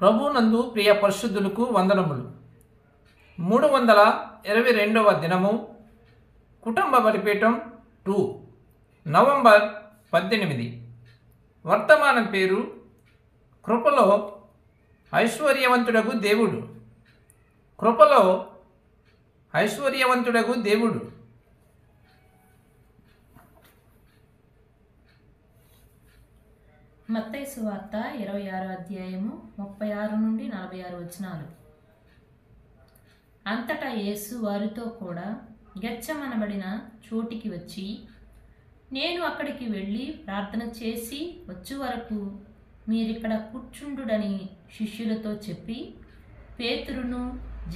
ప్రభునందు ప్రియ పరిశుద్ధులకు వందనములు. మూడు వందల ఇరవై రెండవ దినము కుటుంబ బలిపీఠం టూ నవంబర్ పద్దెనిమిది. వర్తమానం పేరు కృపలో ఐశ్వర్యవంతుడగు దేవుడు. కృపలో ఐశ్వర్యవంతుడగు దేవుడు. మత్తయి సువార్త ఇరవై ఆరో అధ్యాయము ముప్పై ఆరు నుండి నలభై ఆరు వచనాలు. అంతటా యేసు వారితో కూడా గెచ్చమనబడిన చోటికి వచ్చి నేను అక్కడికి వెళ్ళి ప్రార్థన చేసి వచ్చు వరకు మీరిక్కడ కూర్చుండుడని శిష్యులతో చెప్పి పేతురును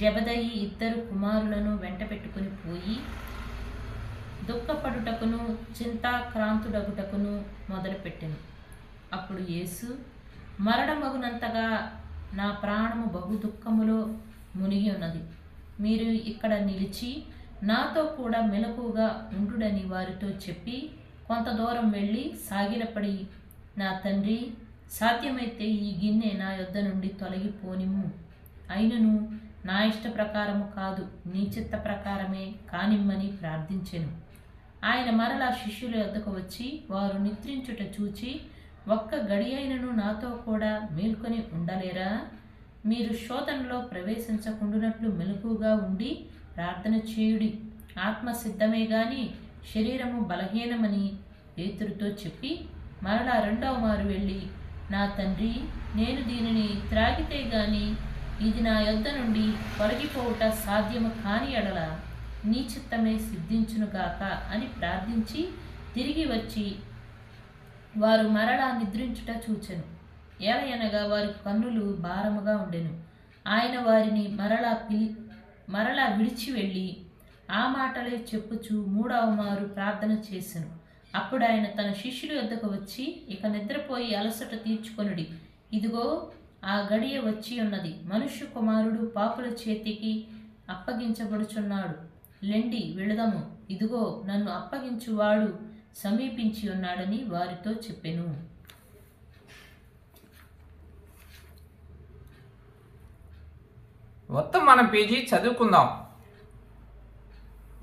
జబదయి ఇద్దరు కుమారులను వెంట పెట్టుకుని పోయి దుఃఖపడుటకును చింతాక్రాంతుడగుటకును మొదలుపెట్టెను. అప్పుడు యేసు మరణమగునంతగా నా ప్రాణము బహు దుఃఖములో మునిగి ఉన్నది మీరు ఇక్కడ నిలిచి నాతో కూడా మెలకుగా ఉండుడని వారితో చెప్పి కొంత దూరం వెళ్ళి సాగిలపడి నా తండ్రి సాధ్యమైతే ఈ గిన్నె నా యొద్ద నుండి తొలగిపోనిమ్ము. అయినను నా ఇష్ట ప్రకారము కాదు నీ చిత్త ప్రకారమే కానిమ్మని ప్రార్థించెను. ఆయన మరలా శిష్యుల యొద్దకు వచ్చి వారు నిద్రించుట చూచి ఒక్క గడి అయినను నాతో కూడా మేల్కొని ఉండలేరా? మీరు శోధనలో ప్రవేశించకుండునట్లు మెలకుగా ఉండి ప్రార్థన చేయుడి. ఆత్మ సిద్ధమే గాని శరీరము బలహీనమని పేతురుతో చెప్పి మరలా రెండవ మారు వెళ్ళి నా తండ్రి నేను దీనిని త్రాగితే గాని ఇది నా యొద్ద నుండి తొలగిపోవుట సాధ్యము కాని ఎడల నీ చిత్తమే సిద్ధించునుగాక అని ప్రార్థించి తిరిగి వచ్చి వారు మరలా నిద్రించుట చూచెను. ఏలయనగా వారి కన్నులు భారముగా ఉండెను. ఆయన వారిని మరలా పిలి మరలా విడిచి వెళ్ళి ఆ మాటలే చెప్పుచు మూడవ మారు ప్రార్థన చేసెను. అప్పుడు ఆయన తన శిష్యుల వద్దకు వచ్చి ఇక నిద్రపోయి అలసట తీర్చుకొనుడి. ఇదిగో ఆ గడియ వచ్చి ఉన్నది. మనుష్య కుమారుడు పాపుల చేతికి అప్పగించబడుచున్నాడు. లెండి వెళదము. ఇదిగో నన్ను అప్పగించువాడు సమీపించి ఉన్నాడని వారితో చెప్పెను. మనం పేజీ చదువుకుందాం.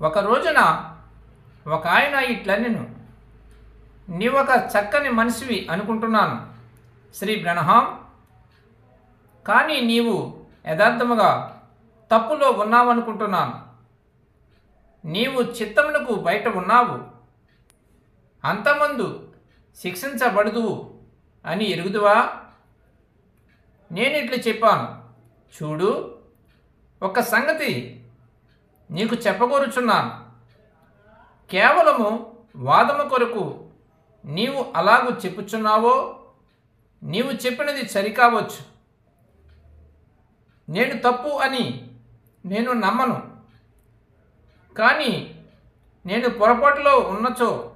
ఒక రోజున ఒక ఆయన ఇట్లా నేను ఒక చక్కని మనిషివి అనుకుంటున్నాను శ్రీ బ్రహ్మాం. కానీ నీవు యథార్థముగా తప్పులో ఉన్నావనుకుంటున్నాను. నీవు చిత్తమునకు బయట ఉన్నావు. అంతమందు శిక్షించబడదు అని ఎరుగుదువా? నేను ఇట్లా చెప్పాను. చూడు ఒక సంగతి నీకు చెప్పగోరుచున్నాను. కేవలము వాదము కొరకు నీవు అలాగూ చెప్పుచున్నావో? నీవు చెప్పినది సరికావచ్చు. నేను తప్పు అని నేను నమ్మను. కానీ నేను పొరపాటులో ఉన్నచో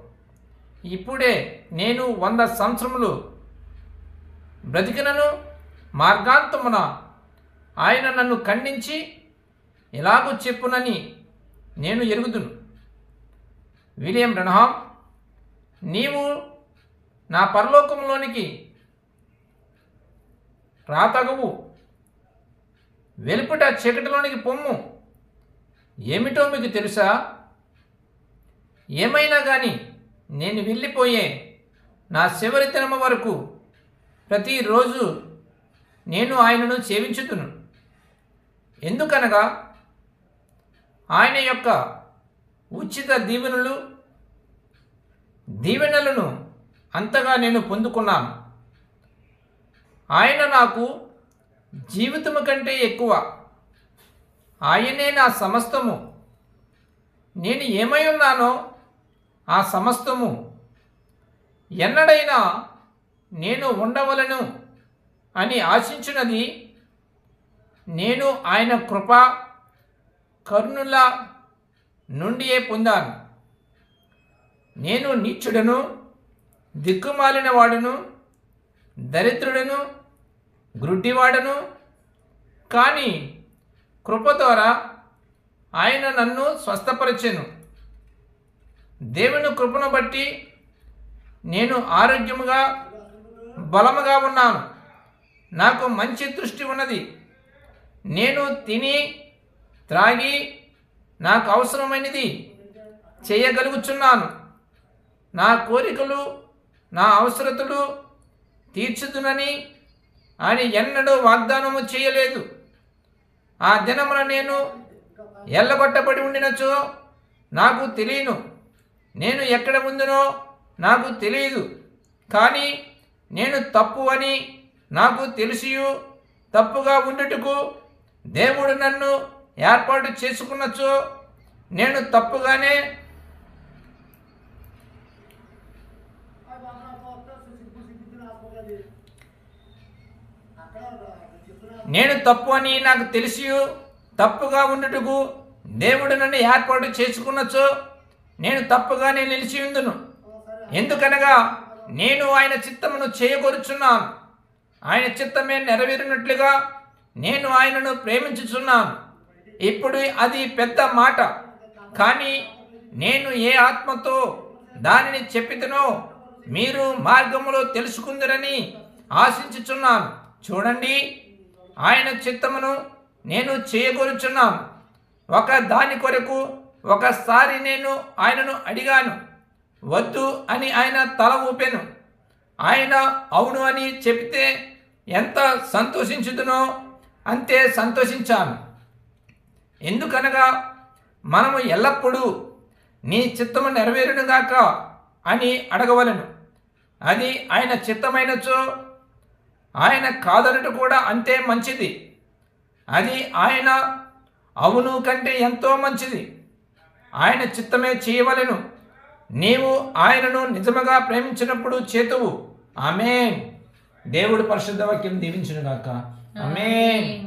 ఇప్పుడే నేను వంద సంవత్సరములు బ్రతికినను మార్గాంతమున ఆయన నన్ను ఖండించి ఎలాగూ చెప్పునని నేను ఎరుగుదును. విలియం రణహాం నీవు నా పరలోకంలోనికి రాతగవు. వెలుపుట చీకటిలోనికి పొమ్ము. ఏమిటో మీకు తెలుసా? ఏమైనా కానీ నేను వెళ్ళిపోయే నా చివరి వరకు ప్రతిరోజు నేను ఆయనను సేవించుతును. ఎందుకనగా ఆయన యొక్క ఉచిత దీవెనలు దీవెనలను అంతగా నేను పొందుకున్నాను. ఆయన నాకు జీవితము కంటే ఎక్కువ. ఆయనే నా సమస్తము. నేను ఏమై ఉన్నానో ఆ సమస్తము ఎన్నడైనా నేను ఉండవలను అని ఆశించినది నేను ఆయన కృప కర్ణుల నుండియే పొందాను. నేను నీచుడను దిక్కుమాలిన వాడును దరిద్రుడను గ్రుడ్డివాడను కానీ కృప ద్వారా ఆయన నన్ను స్వస్థపరిచెను. దేవుని కృపను బట్టి నేను ఆరోగ్యముగా బలముగా ఉన్నాను. నాకు మంచి దృష్టి ఉన్నది. నేను తిని త్రాగి నాకు అవసరమైనది చేయగలుగుచున్నాను. నా కోరికలు నా అవసరతలు తీర్చుతునని ఆయన ఎన్నడూ వాగ్దానము చేయలేదు. ఆ దినమున నేను ఎల్లగొట్టబడి ఉండినచో నాకు తెలియను. నేను ఎక్కడ ఉందునో నాకు తెలియదు. కానీ నేను తప్పు అని నాకు తెలిసియు. తప్పుగా ఉండుటకు దేవుడు నన్ను ఏర్పాటు చేసుకున్నచ్చు నేను తప్పుగానే నేను తప్పు అని నాకు తెలిసి తప్పుగా ఉండుటకు దేవుడు నన్ను ఏర్పాటు చేసుకున్నచ్చు నేను తప్పుగానే నిలిచి ఉందును ఎందుకనగా నేను ఆయన చిత్తమును చేయకూరుచున్నాను ఆయన చిత్తమే నెరవేరినట్లుగా నేను ఆయనను ప్రేమించుచున్నాను. ఇప్పుడు అది పెద్ద మాట. కానీ నేను ఏ ఆత్మతో దానిని చెప్పితనో మీరు మార్గములో తెలుసుకుందరని ఆశించుచున్నాను. చూడండి ఆయన చిత్తమును నేను చేయకూరుచున్నాను ఒక దాని కొరకు ఒకసారి నేను ఆయనను అడిగాను వద్దు అని ఆయన తల ఊపెను. ఆయన అవును అని చెబితే ఎంత సంతోషించుదునో అంతే సంతోషించాను. ఎందుకనగా మనము ఎల్లప్పుడూ నీ చిత్తము నెరవేరునుగాక అని అడగవలను. అది ఆయన చిత్తమైనచో ఆయన కాదనట కూడా అంతే మంచిది. అది ఆయన అవును కంటే ఎంతో మంచిది. ఆయన చిత్తమే చేయవలెను. నీవు ఆయనను నిజముగా ప్రేమించినప్పుడు చేతువు. ఆమెన్. దేవుడు పరిశుద్ధ వాక్యం దీవించునుగాక. ఆమెన్.